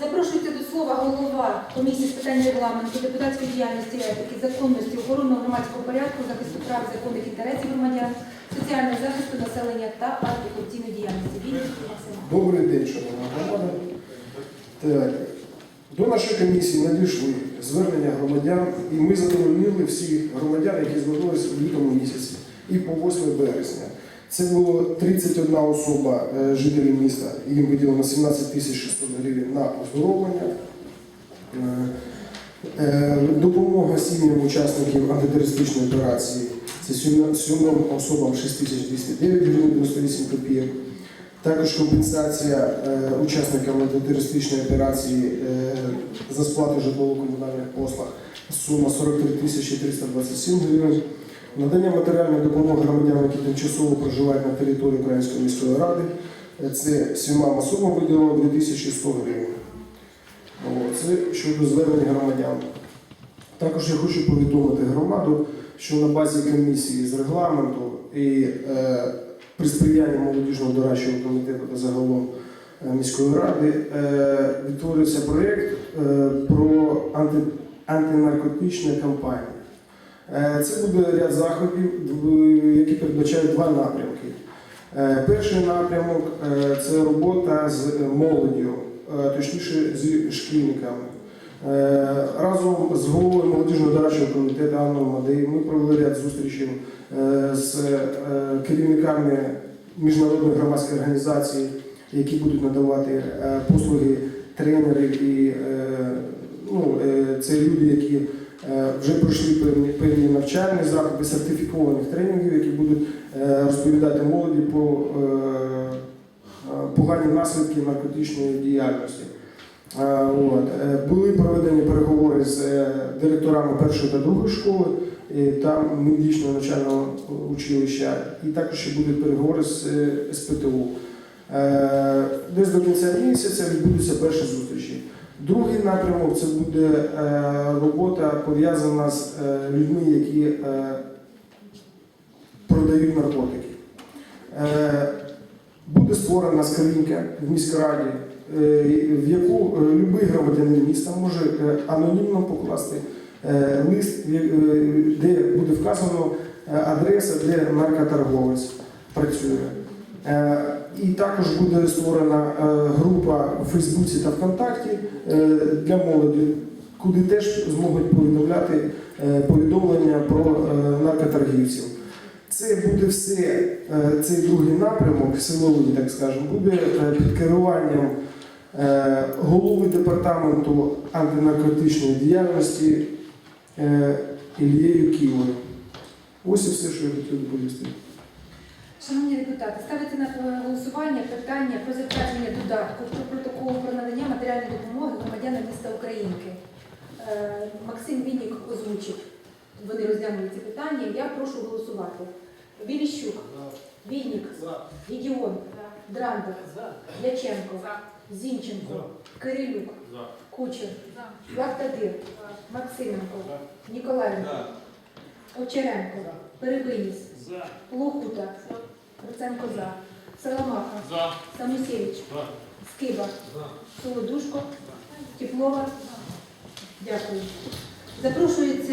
Запрошується до слова голова комісії з питань регламенту, депутатської діяльності, етики, законності, охорони громадського порядку, захисту прав законних інтересів громадян, соціального захисту населення та антикорупційної діяльності. Добрий день, шановна громада. Так. До нашої комісії надійшли звернення громадян, і ми задовольнили всіх громадян, які звернулися у лютому місяці і по 8 березня. Це було 31 особа е, жителів міста, їм виділено 17 тисяч 600 гривень на оздоровлення. Е, е, Допомога сім'ям учасників антитерористичної операції. Це сьомим сьомим особам 6209 гривень 98 копійок. Також компенсація учасникам антитерористичної операції за сплату житлово-комунальних послуг сума 43 тисячі 327 гривень. Надання матеріальної допомоги громадянам, які тимчасово проживають на території Української міської ради. Е, Це сімам особам виділено 2100 гривень. Це щодо звернень громадян. Також я хочу повідомити громаду, що на базі комісії з регламенту і е, при сприянні молодіжного дорадчого комітету та загалом е, міської ради е, відтворюється проєкт е, про анти, антинаркотичну кампанію. Е, це буде ряд заходів, які передбачають два напрямки. Е, перший напрямок е, це робота з молоддю, точніше з шкільниками. Разом з головою молодіжного дорадчого комітету Анною Мадеєю ми провели ряд зустрічей з керівниками міжнародних громадських організацій, які будуть надавати послуги тренерів і ну, е, це люди, які е, вже пройшли певні, певні навчальні заходи, сертифікованих тренінгів, які будуть е, розповідати молоді про погані наслідки наркотичної діяльності. От. Були проведені переговори з директорами першої та другої школи, і там медичного навчального училища, і також ще будуть переговори з СПТУ. Десь до кінця місяця відбудуться перші зустрічі. Другий напрямок це буде е, робота пов'язана з е, людьми, які е, продають наркотики. Буде створена скринька в міськраді, в яку будь-який громадянин міста може анонімно покласти лист, де буде вказано адреса, де наркоторговець працює. І також буде створена е, група в Фейсбуці та ВКонтакті е, для молоді, куди теж зможуть повідомляти е, повідомлення про наркоторгівців. Це буде все, цей другий напрямок, силовий, так скажемо, буде під керуванням голови департаменту антинаркотичної діяльності Ільєю Ківою. Ось і все, що я хотів доповісти. Шановні депутати, ставиться на голосування питання про затвердження додатку про протокол про надання матеріальної допомоги громадянам міста Українки. Е, Максим Вінник озвучить. Вони розглянули ці питання. Я прошу голосувати. Біліщук, Вінник, Гідіон, Драндер, Дяченко, Зінченко, Кирилюк, Кучер, Лахтадир, Максименко, Ніколаєнко, Овчаренко, Перебиніс, Лохута, Проценко за, Саламаха, Самусєвич, Скиба, Солодушко, Теплова. Дякую. Запрошується